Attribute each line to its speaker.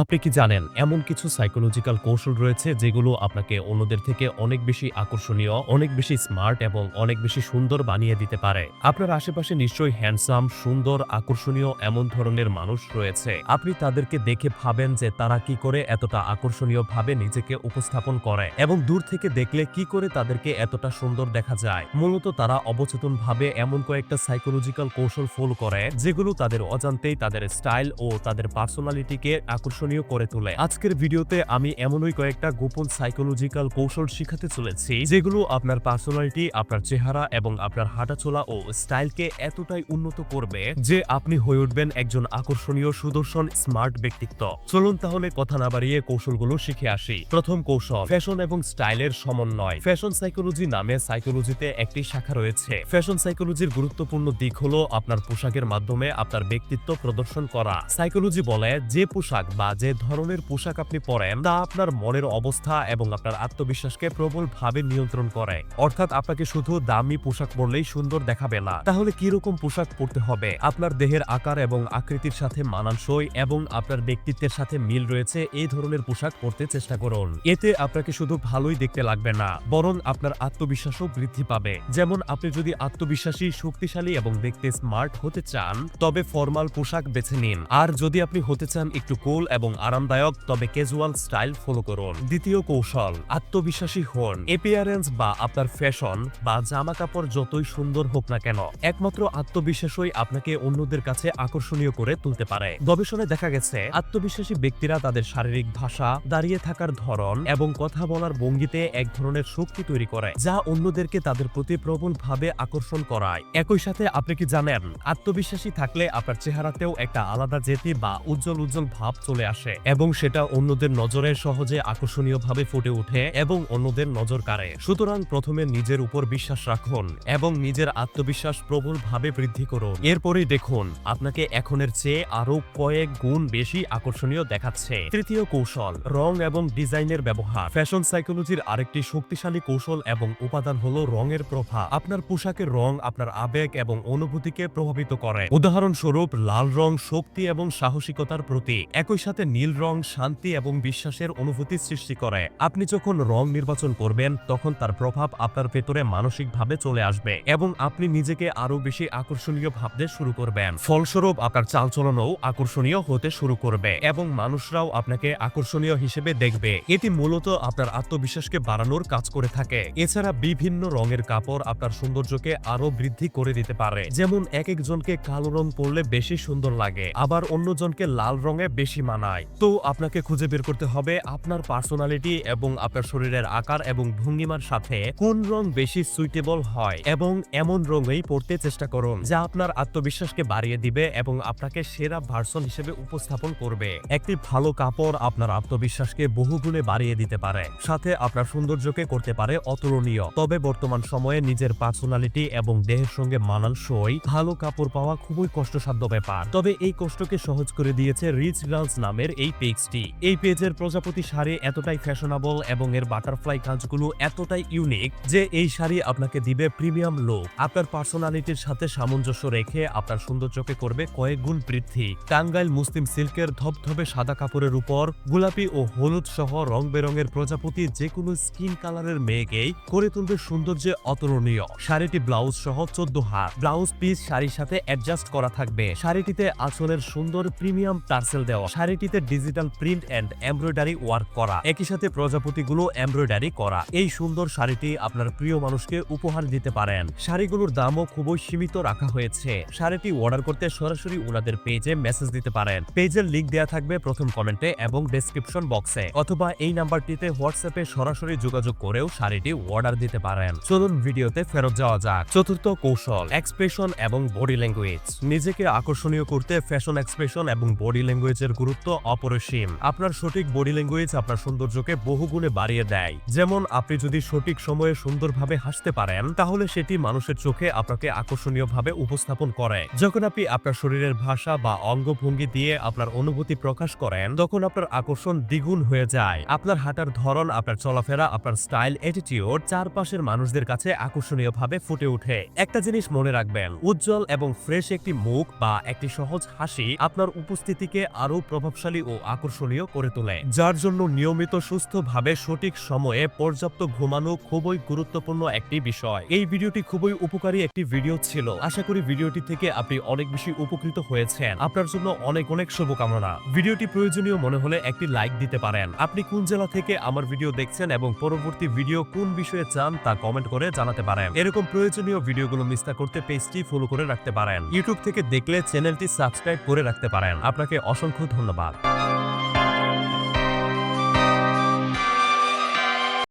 Speaker 1: আপনি কি জানেন, এমন কিছু সাইকোলজিক্যাল কৌশল রয়েছে যেগুলো আপনাকে অন্যদের থেকে অনেক বেশি আকর্ষণীয়, অনেক বেশি স্মার্ট এবং অনেক বেশি সুন্দর বানিয়ে দিতে পারে? আপনার আশেপাশে নিশ্চয়ই হ্যান্ডসাম সুন্দর, আকর্ষণীয় এমন ধরনের মানুষ রয়েছে। আপনি তাদেরকে দেখে ভাবেন যে তারা কি করে এতটা আকর্ষণীয় ভাবে নিজেকে উপস্থাপন করে এবং দূর থেকে দেখলে কি করে তাদেরকে এতটা সুন্দর দেখা যায়। মূলত তারা অবচেতন ভাবে এমন কয়েকটা সাইকোলজিক্যাল কৌশল ফলো করে, যেগুলো তাদের অজান্তেই তাদের স্টাইল ও তাদের পার্সোনালিটিকে আকর্ষণীয় করে তোলে। আজকের ভিডিওতে আমি এমনই কয়েকটা গোপন সাইকোলজিক্যাল কৌশল শিখাতে চলেছি, যেগুলো আপনার পার্সোনালিটি আপনার চেহারা এবং আপনার হাঁটাচলা ও স্টাইলকে এতটাই উন্নত করবে যে আপনি হয়ে উঠবেন একজন আকর্ষণীয়, সুদর্শন স্মার্ট ব্যক্তিত্ব। চলুন তাহলে কথা না বাড়িয়ে কৌশলগুলো শিখে আসি। প্রথম কৌশল ফ্যাশন এবং স্টাইলের সমন্বয়। ফ্যাশন সাইকোলজি নামে সাইকোলজিতে একটি শাখা রয়েছে। ফ্যাশন সাইকোলজির গুরুত্বপূর্ণ দিক হলো আপনার পোশাকের মাধ্যমে আপনার ব্যক্তিত্ব প্রদর্শন করা। সাইকোলজি বলে যে পোশাক বা যে ধরনের পোশাক আপনি পরেন তা আপনার মনের অবস্থা এবং আপনার আত্মবিশ্বাসকে প্রবলভাবে নিয়ন্ত্রণ করে। অর্থাৎ আপনাকে শুধু দামি পোশাক পরলেই সুন্দর দেখাবে না। তাহলে কি রকম পোশাক পরতে হবে? আপনার দেহের আকার এবং আকৃতির সাথে মানানসই এবং আপনার ব্যক্তিত্বের সাথে মিল রয়েছে, এই ধরনের পোশাক পরতে চেষ্টা করুন। এতে আপনাকে শুধু ভালোই দেখতে লাগবে না, বরং আপনার আত্মবিশ্বাসও বৃদ্ধি পাবে। যেমন আপনি যদি আত্মবিশ্বাসী, শক্তিশালী এবং দেখতে স্মার্ট হতে চান, তবে ফর্মাল পোশাক বেছে নিন। আর যদি আপনি হতে চান একটু কুল এবং আরামদায়ক, তবে ক্যাজুয়াল স্টাইল ফলো করুন। দ্বিতীয় কৌশল, আত্মবিশ্বাসী হন। এপিয়ারেন্স বা আপনার ফ্যাশন বা জামা কাপড় যতই সুন্দর হোক না কেন, একমাত্র আত্মবিশ্বাসই আপনাকে অন্যদের কাছে আকর্ষণীয় করে তুলতে পারে। গবেষণায় দেখা গেছে, আত্মবিশ্বাসী ব্যক্তিরা তাদের শারীরিক ভাষা, দাঁড়িয়ে থাকার ধরন এবং কথা বলার ভঙ্গিতে এক ধরনের শক্তি তৈরি করে, যা অন্যদেরকে তাদের প্রতি প্রবলভাবে আকর্ষণ করায়। একই সাথে আপনি কি জানেন, আত্মবিশ্বাসী থাকলে আপনার চেহারাতেও একটা আলাদা জেতি বা উজ্জ্বল উজ্জ্বল ভাব চলে আসে এবং সেটা অন্যদের নজরে সহজে আকর্ষণীয়ভাবে ফুটে ওঠে এবং অন্যদের নজর কাড়ে। সুতরাং প্রথমে নিজের উপর বিশ্বাস রাখুন এবং নিজের আত্মবিশ্বাস প্রবলভাবে বৃদ্ধি করুন। এরপরেই দেখুন, আপনাকে এখনের চেয়ে আরও কয়েক গুণ বেশি আকর্ষণীয় দেখাচ্ছে। তৃতীয় কৌশল, রং এবং ডিজাইনের ব্যবহার। ফ্যাশন সাইকোলজির আরেকটি শক্তিশালী কৌশল এবং উপাদান হল রঙের প্রভাব আপনার পোশাকের রং আপনার আবেগ এবং অনুভূতিকে প্রভাবিত করে। উদাহরণস্বরূপ, লাল রং শক্তি এবং সাহসিকতার প্রতীক। একই সাথে নীল রং, শান্তি এবং বিশ্বাসের অনুভূতি সৃষ্টি করে। আপনি যখন রং নির্বাচন করবেন, তখন তার প্রভাব আপনার ভেতরে মানসিকভাবে চলে আসবে এবং আপনি নিজেকে আরও বেশি আকর্ষণীয় ভাবতে শুরু করবেন। ফলস্বরূপ, আপনার চালচলনও আকর্ষণীয় হতে শুরু করবে এবং মানুষরাও আপনাকে আকর্ষণীয় হিসেবে দেখবে। এটি মূলত আপনার আত্মবিশ্বাসকে বাড়ানোর কাজ করে থাকে। এছাড়া বিভিন্ন রঙের কাপড় আপনার সৌন্দর্যকে আরও বৃদ্ধি করে দিতে পারে। যেমন, এক একজনকে কালো রং পরলে বেশি সুন্দর লাগে, আবার অন্যজনকে লাল রঙে বেশি মানায়। তো আপনাকে খুঁজে বের করতে হবে আপনার পার্সোনালিটি এবং আপনার শরীরের আকার এবং ভঙ্গিমার সাথে কোন রং বেশি সুইটেবল হয় এবং এমন রঙেই পড়তে চেষ্টা করুন যা আপনার আত্মবিশ্বাসকে বাড়িয়ে দিবে এবং আপনাকে সেরা ভার্সন হিসেবে উপস্থাপন করবে। একটি ভালো কাপড় আপনার আত্মবিশ্বাসকে বহুগুণে বাড়িয়ে দিতে পারে। সাথে আপনার সৌন্দর্যকে করতে পারে অতুলনীয়। তবে বর্তমান সময়ে নিজের পার্সোনালিটি এবং দেহের সঙ্গে মানানসই ভালো কাপড় পাওয়া খুবই কষ্টসাধ্য ব্যাপার। তবে এই কষ্টকে সহজ করে দিয়েছে রিচ গার্লস নামের এই পেজটি। এই পেজের প্রজাপতি শাড়ি এতটাই ফ্যাশনেবল এবং এর বাটারফ্লাই কাজগুলো এতটাই ইউনিক যে এই শাড়ি আপনাকে দিবে প্রিমিয়াম লুক আপনার পার্সোনালিটির সাথে সামঞ্জস্য রেখে আপনার সৌন্দর্যকে করবে কয়েক গুণ বৃদ্ধি। টাঙ্গাইল মুসলিম সিল্কের ধবধবে সাদা কাপড়ের উপর গোলাপি ও হলুদ সহ রং বেরঙের প্রজাপতি যে কোনো স্কিন কালারের মেয়েকেই করে তুলবে সৌন্দর্যে অতুলনীয়। শাড়িটি ব্লাউজ সহ চোদ্দ হাত। ব্লাউজ পিস শাড়ির সাথে অ্যাডজাস্ট করা থাকবে। শাড়িটিতে আঁচলের সুন্দর প্রিমিয়াম টার্সেল দেওয়া। শাড়িটিতে digital print and embroidery work করা, একই সাথে প্রজাপতিগুলো এমব্রয়ডারি করা। এই সুন্দর শাড়িটি আপনার প্রিয় মানুষকে উপহার দিতে পারেন। শাড়িগুলোর দামও খুবই সীমিত রাখা হয়েছে। শাড়িটি অর্ডার করতে সরাসরি ওনাদের পেজে মেসেজ দিতে পারেন। পেজের লিংক দেওয়া থাকবে প্রথম কমেন্টে এবং ডেসক্রিপশন বক্সে অথবা এই নাম্বারটিতে হোয়াটসঅ্যাপে সরাসরি যোগাযোগ করেও শাড়িটি অর্ডার দিতে পারেন। চলুন ভিডিওতে ফেরত যাওয়া যাক। চতুর্থ কৌশল এক্সপ্রেশন এবং বডি ল্যাঙ্গুয়েজ নিজেকে আকর্ষণীয় করতে ফ্যাশন এক্সপ্রেশন এবং বডি ল্যাঙ্গুয়েজের গুরুত্ব অপরিসীম। আপনার সঠিক বডি ল্যাঙ্গুয়েজ আপনার সৌন্দর্যকে বহুগুণে বাড়িয়ে দেয়। যেমন, আপনি যদি সঠিক সময়ে সুন্দরভাবে হাসতে পারেন, তাহলে সেটি মানুষের চোখে আপনাকে আকর্ষণীয়ভাবে উপস্থাপন করে। যখন আপনি আপনার শরীরের ভাষা বা অঙ্গভঙ্গি দিয়ে আপনার অনুভূতি প্রকাশ করেন, তখন আপনার আকর্ষণ দ্বিগুণ হয়ে যায়। আপনার হাঁটার ধরন, আপনার চলাফেরা, আপনার স্টাইল অ্যাটিটিউড চারপাশের মানুষদের কাছে আকর্ষণীয়ভাবে ফুটে ওঠে। একটা জিনিস মনে রাখবেন, উজ্জ্বল এবং ফ্রেশ একটি মুখ বা একটি সহজ হাসি আপনার উপস্থিতিকে আরও প্রভাবশালী প্রভাবশালী ও আকর্ষণীয় করে তোলে। যার জন্য নিয়মিত সুস্থভাবে সঠিক সময়ে পর্যাপ্ত ঘুমানো খুবই গুরুত্বপূর্ণ একটি বিষয়। এই ভিডিওটি খুবই উপকারী একটি ভিডিও ছিল। আশা করি ভিডিওটি থেকে আপনি অনেক বেশি উপকৃত হয়েছেন। আপনার জন্য অনেক অনেক শুভকামনা। ভিডিওটি প্রয়োজনীয় মনে হলে একটি লাইক দিতে পারেন। আপনি কোন জেলা থেকে আমার ভিডিও দেখছেন এবং পরবর্তী ভিডিও কোন বিষয়ে চান তা কমেন্ট করে জানাতে পারেন। এরকম প্রয়োজনীয় ভিডিওগুলো মিস না করতে পেজটি ফলো করে রাখতে পারেন। ইউটিউব থেকে দেখলে চ্যানেলটি সাবস্ক্রাইব করে রাখতে পারেন। আপনাকে অসংখ্য ধন্যবাদ। Club.